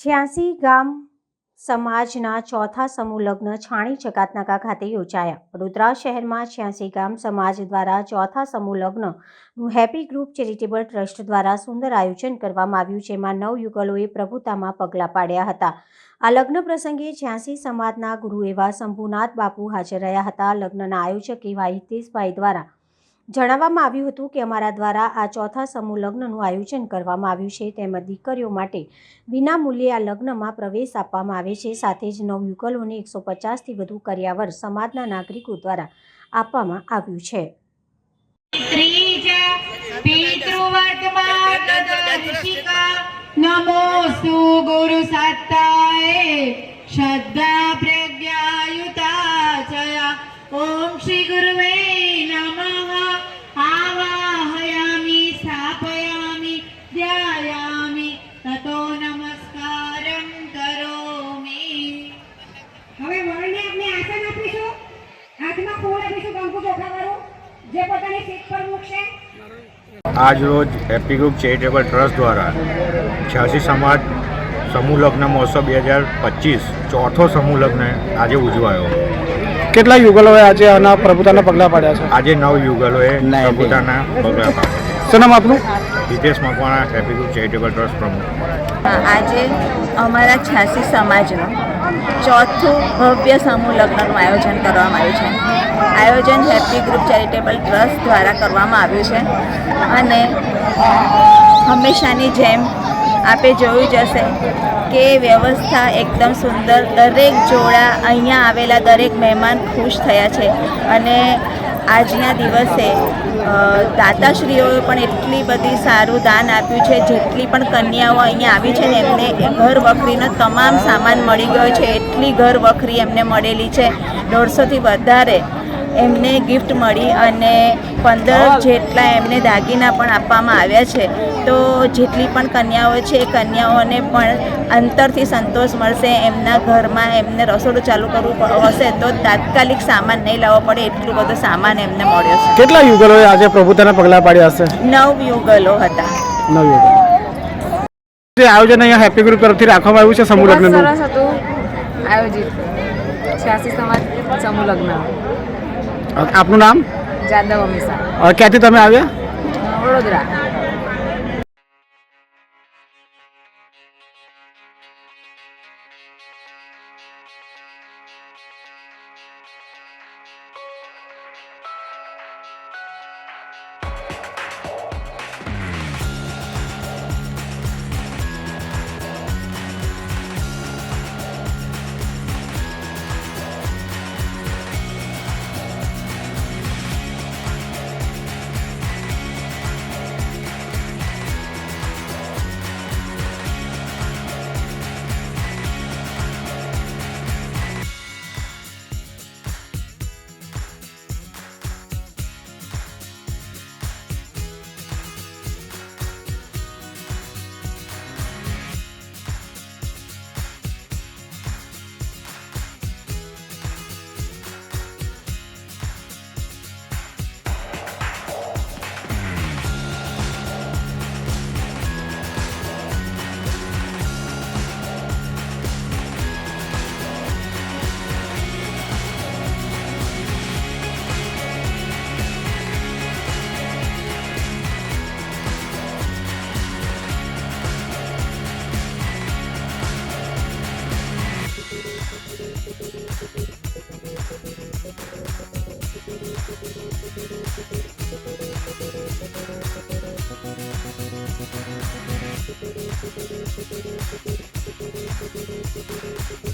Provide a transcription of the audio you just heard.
છ્યાસી ગામ સમાજના ચોથા સમૂહ લગ્ન છાણી ચકાતનાકા ખાતે યોજાયા. વડોદરા શહેરમાં છ્યાસી ગામ સમાજ દ્વારા ચોથા સમૂહ લગ્નનું હેપી ગ્રુપ ચેરિટેબલ ટ્રસ્ટ દ્વારા સુંદર આયોજન કરવામાં આવ્યું, જેમાં નવ યુગલોએ પ્રભુતામાં પગલાં પાડ્યા હતા. આ લગ્ન પ્રસંગે છ્યાસી સમાજના ગુરુ એવા શંભુનાથ બાપુ હાજર રહ્યા હતા. લગ્નના આયોજક એવા હિતેશભાઈ દ્વારા જણાવવામાં આવ્યું હતું કે અમારા દ્વારા આ ચોથા સમૂહ લગ્નનું આયોજન કરવામાં આવ્યું છે તેમજ દીકરીઓ માટે વિનામૂલ્યે આ લગ્નમાં પ્રવેશ આપવામાં આવે છે. સાથે જ નવ યુગલોને એકસો પચાસથી વધુ કર્યાવર સમાજના નાગરિકો દ્વારા આપવામાં આવ્યું છે. નમો શ્રદ્ધા આજ રોજ હેપી ગ્રુપ ચેરિટેબલ ટ્રસ્ટ દ્વારા છ્યાસી સમાજ સમૂહ લગ્ન મહોત્સવ બે હજાર પચીસ ચોથો સમૂહ લગ્ન આજે ઉજવાયો. કેટલા યુગલોએ આજે આના પ્રભુતાના પગલાં પાડ્યા છે? આજે નવ યુગલોએ પ્રભુતાના પગલાં પાડ્યા. શું નામ આપનું? Hitesh Makwana happy group charitable trust પ્રમુખ. આજે અમારા છ્યાસી સમાજનું ચોથું ભવ્ય સમૂહ લગ્નનું આયોજન કરવામાં આવ્યું છે. આયોજન હેપી ગ્રુપ ચેરિટેબલ ટ્રસ્ટ દ્વારા કરવામાં આવ્યું છે. અને હંમેશાની જેમ આપે જોયું જ હશે કે વ્યવસ્થા એકદમ સુંદર, દરેક જોડા અહીંયા આવેલા દરેક મહેમાન ખુશ થયા છે. અને આજના દિવસે દાતાશ્રીઓએ પણ એટલી બધી સારું દાન આપ્યું છે. જેટલી પણ કન્યાઓ અહીંયા આવી છે ને, એમને ઘર વખરીનો તમામ સામાન મળી ગયો છે. એટલી ઘર વખરી એમને મળેલી છે. દોઢસોથી વધારે એમને ગિફ્ટ મળી અને પંદર જેટલા એમને દાગીના પણ આપવામાં આવ્યા છે. તો જેટલી પણ કન્યાઓ છે એ કન્યાઓને પણ અંતરથી સંતોષ મળશે. એમના ઘરમાં એમને રસોડું ચાલુ કરવું હશે તો તાત્કાલિક સામાન નહીં લાવવો પડે. એટલું બધું સામાન એમને મળ્યો છે. કેટલા યુગલોએ આજે પ્રભુતાના પગલાં પાડ્યા હશે? નવ યુગલો હતા. નવ યુગલો. જે આયોજન અહીંયા હેપી ગ્રુપ તરફથી રાખવામાં આવ્યું છે સમૂહ લગ્નનું? સરસ હતું. આયોજિત. છ્યાસી સમાજ સમૂહ લગ્ન. આપનું નામ? જાદવ અમીસા ક્યાંથી તમે આવ્યા? વડોદરા. Thank you.